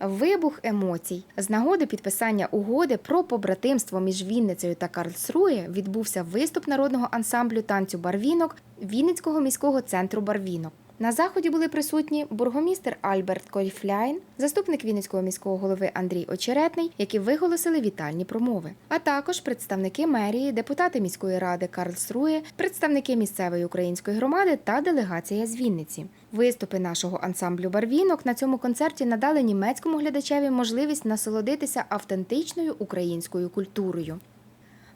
Вибух емоцій з нагоди підписання угоди про побратимство між Вінницею та Карлсрує відбувся виступ народного ансамблю танцю барвінок Вінницького міського центру барвінок. На заході були присутні бургомістр Альберт Кольфляйн, заступник Вінницького міського голови Андрій Очеретний, які виголосили вітальні промови, а також представники мерії, депутати міської ради Карлсрує, представники місцевої української громади та делегація з Вінниці. Виступи нашого ансамблю барвінок на цьому концерті надали німецькому глядачеві можливість насолодитися автентичною українською культурою.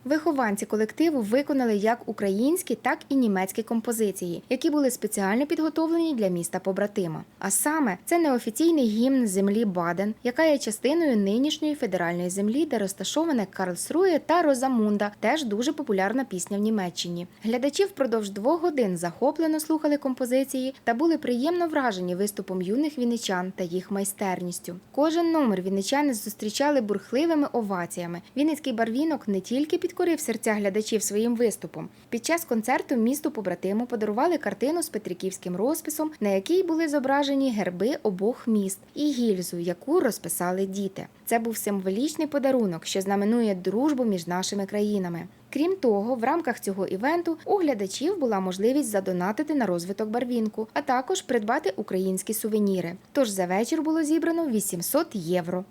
Вихованці колективу виконали як українські, так і німецькі композиції, які були спеціально підготовлені для міста побратима. А саме це неофіційний гімн землі Баден, яка є частиною нинішньої федеральної землі, де розташоване Карлсрує та Розамунда, теж дуже популярна пісня в Німеччині. Глядачі впродовж двох годин захоплено слухали композиції та були приємно вражені виступом юних вінничан та їх майстерністю. Кожен номер вінничани зустрічали бурхливими оваціями. Вінницький барвінок не тільки підкорив серця глядачів своїм виступом. Під час концерту місту побратиму подарували картину з петриківським розписом, на якій були зображені герби обох міст, і гільзу, яку розписали діти. Це був символічний подарунок, що знаменує дружбу між нашими країнами. Крім того, в рамках цього івенту у глядачів була можливість задонатити на розвиток барвінку, а також придбати українські сувеніри. Тож за вечір було зібрано 800 євро.